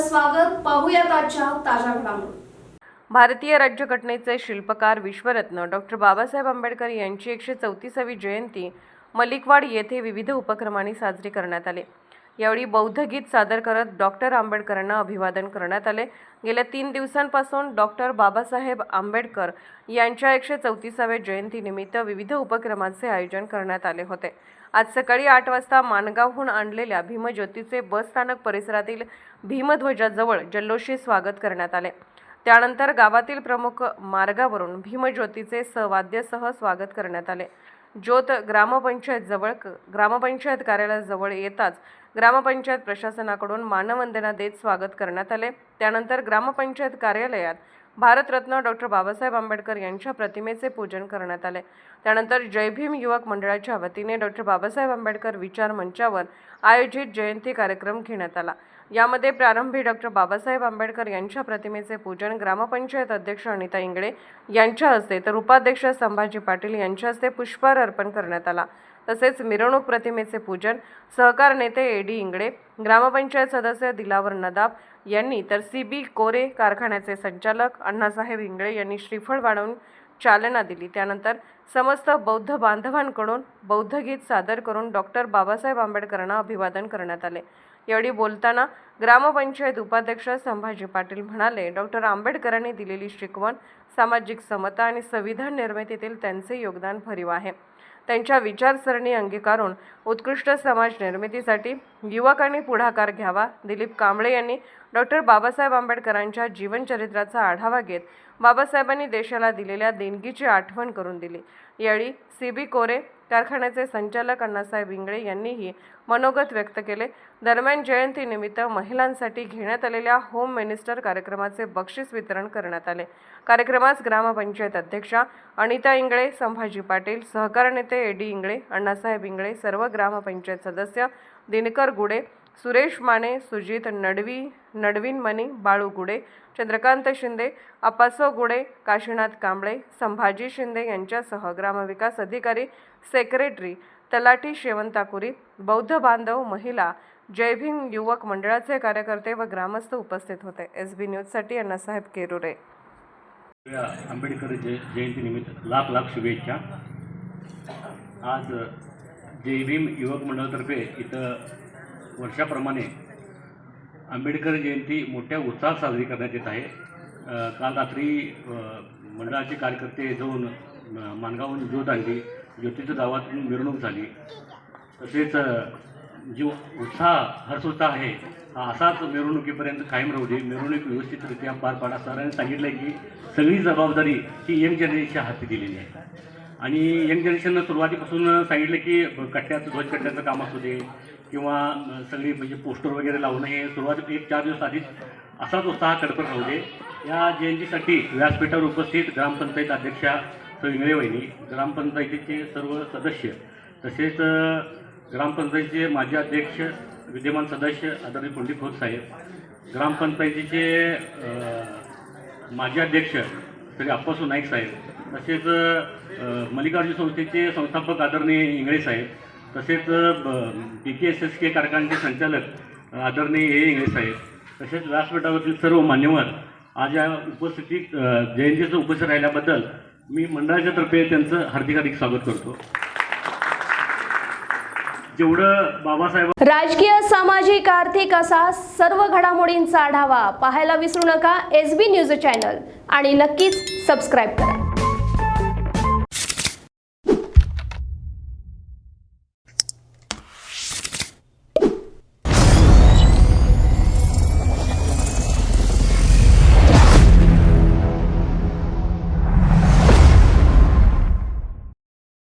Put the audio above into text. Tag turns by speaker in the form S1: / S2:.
S1: स्वागत पाहूयात आजच्या ताज्या घडामोडी.
S2: भारतीय राज्यघटनेचे शिल्पकार विश्वरत्न डॉक्टर बाबासाहेब आंबेडकर यांची एकशे चौतीसावी जयंती मलिकवाड येथे विविध उपक्रमांनी साजरी करण्यात आली. यावेळी बौद्ध गीत सादर करत डॉक्टर आंबेडकरांना अभिवादन करण्यात आले. गेल्या तीन दिवसांपासून डॉक्टर बाबासाहेब आंबेडकर यांच्या एकशे चौतीसाव्या जयंतीनिमित्त विविध उपक्रमांचे आयोजन करण्यात आले होते. आज सकाळी आठ वाजता माणगावहून आणलेल्या भीमज्योतीचे बसस्थानक परिसरातील भीमध्वजाजवळ जल्लोषी स्वागत करण्यात आले. त्यानंतर गावातील प्रमुख मार्गावरून भीमज्योतीचे सहवाद्यसह स्वागत करण्यात आले. ज्योत ग्रामपंचायत जवळ ग्रामपंचायत कार्यालयाजवळ येताच ग्रामपंचायत प्रशासनाकडून मानवंदना देत स्वागत करण्यात आले. त्यानंतर ग्रामपंचायत कार्यालयात भारतरत्न डॉक्टर बाबासाहेब आंबेडकर यांच्या प्रतिमेचे पूजन करण्यात आले. त्यानंतर जय भीम युवक मंडळाच्या वतीने डॉक्टर बाबासाहेब आंबेडकर विचार मंचावर आयोजित जयंती कार्यक्रम घेण्यात आला. यामध्ये प्रारंभी डॉक्टर बाबासाहेब आंबेडकर यांच्या प्रतिमेचे पूजन ग्रामपंचायत अध्यक्ष अनिता इंगळे यांच्या हस्ते तर उपाध्यक्ष संभाजी पाटील यांच्या हस्ते पुष्पहार अर्पण करण्यात आला. तसेच मिरवणूक प्रतिमेचे पूजन सहकार नेते ए डी इंगळे ग्रामपंचायत सदस्य दिलावर नदाब यांनी तर सी बी कोरे कारखान्याचे संचालक अण्णासाहेब इंगळे यांनी श्रीफळ वाढवून चालना दिली. त्यानंतर समस्त बौद्ध बांधवांकडून बौद्ध गीत सादर करून डॉक्टर बाबासाहेब आंबेडकरांना अभिवादन करण्यात आले. यावेळी बोलताना ग्रामपंचायत उपाध्यक्ष संभाजी पाटील म्हणाले डॉक्टर आंबेडकरांनी दिलेली शिकवण सामाजिक समता आणि संविधान निर्मितीतील त्यांचे योगदान भरीव आहे. त्यांच्या विचारसरणी अंगीकारून उत्कृष्ट समाज निर्मितीसाठी युवकांनी पुढाकार घ्यावा. दिलीप कांबळे यांनी डॉक्टर बाबासाहेब आंबेडकरांच्या जीवनचरित्राचा आढावा घेत बाबासाहेबांनी देशाला दिलेल्या देणगीची आठवण करून दिली. यावेळी सी बी कोरे कारखान्याचे संचालक अण्णासाहेब इंगळे यांनीही मनोगत व्यक्त केले. दरम्यान जयंतीनिमित्त महिलांसाठी घेण्यात आलेल्या होम मिनिस्टर कार्यक्रमाचे बक्षीस वितरण करण्यात आले. कार्यक्रमास ग्रामपंचायत अध्यक्षा अनिता इंगळे संभाजी पाटील सहकार नेते एडी इंगळे अण्णासाहेब इंगळे सर्व ग्रामपंचायत सदस्य दिनकर गुडे सुरेश माने सुजित नडवी नडवीन मनी बाळू गुडे चंद्रकांत शिंदे अपासो गुडे काशीनाथ कांबळे संभाजी शिंदे यांच्यासह ग्रामविकास अधिकारी सेक्रेटरी तलाठी शेवंतापुरी बौद्ध बांधव महिला जयभीम युवक मंडळाचे कार्यकर्ते व ग्रामस्थ उपस्थित होते. एस बी न्यूजसाठी अण्णासाहेब केरुरे.
S3: आंबेडकर जय जयंतीनिमित्त लाख लाख शुभेच्छा. आज जयभीम युवक मंडळातर्फे इथं वर्षाप्रमाणे आंबेडकर जयंती मोठ्या उत्साहात साजरी करण्यात येत आहे. काल रात्री मंडळाचे कार्यकर्ते जाऊन माणगावहून ज्योत आणली. ज्योतीच्या गावातून मिरवणूक झाली. तसेच जो उत्साह हर्षोत्साह आहे हा असाच मिरवणुकीपर्यंत कायम राहू दे. मिरवणूक व्यवस्थितरित्या पार पाडा. सरांनी सांगितलं आहे की सगळी जबाबदारी ही यंग जनरेशनच्या हाती दिलेली आहे. आणि यंग जनरेशननं सुरुवातीपासून सांगितलं की कट्ट्याचं ध्वज कट्ट्याचं काम असू दे किंवा सगळी म्हणजे पोस्टर वगैरे लावणं हे सुरुवात एक चार दिवस आधीच असाच उत्साह कडकड राहू दे या जयंतीसाठी व्यासपीठावर उपस्थित ग्रामपंचायत अध्यक्षा इंगळे वहिनी ग्रामपंचायतीचे सर्व सदस्य तसेच ग्रामपंचायतीचे माजी अध्यक्ष विद्यमान सदस्य आदरणीय पंडित खोत साहेब ग्रामपंचायतीचे माजी अध्यक्ष श्री अप्पासू नाईक साहेब तसेच मल्लिकार्जुन संस्थेचे संस्थापक आदरणीय इंगळे साहेब तसेच P K S S K कारखान्याचे संचालक आदरणीय ए. इंग्लिश साहेब तसेच व्यासपीठावरील सर्व मान्यवर आज या उपस्थितीत जयंतीचं उपस्थित राहिल्याबद्दल मी मंडळाच्या तर्फे त्यांचं हार्दिक हार्दिक स्वागत करतो. जेवढं बाबासाहेब
S1: राजकीय सामाजिक आर्थिक असा सर्व घडामोडींचा आढावा पाहायला विसरू नका. S B news channel. आणि नक्कीच सबस्क्राईब करा.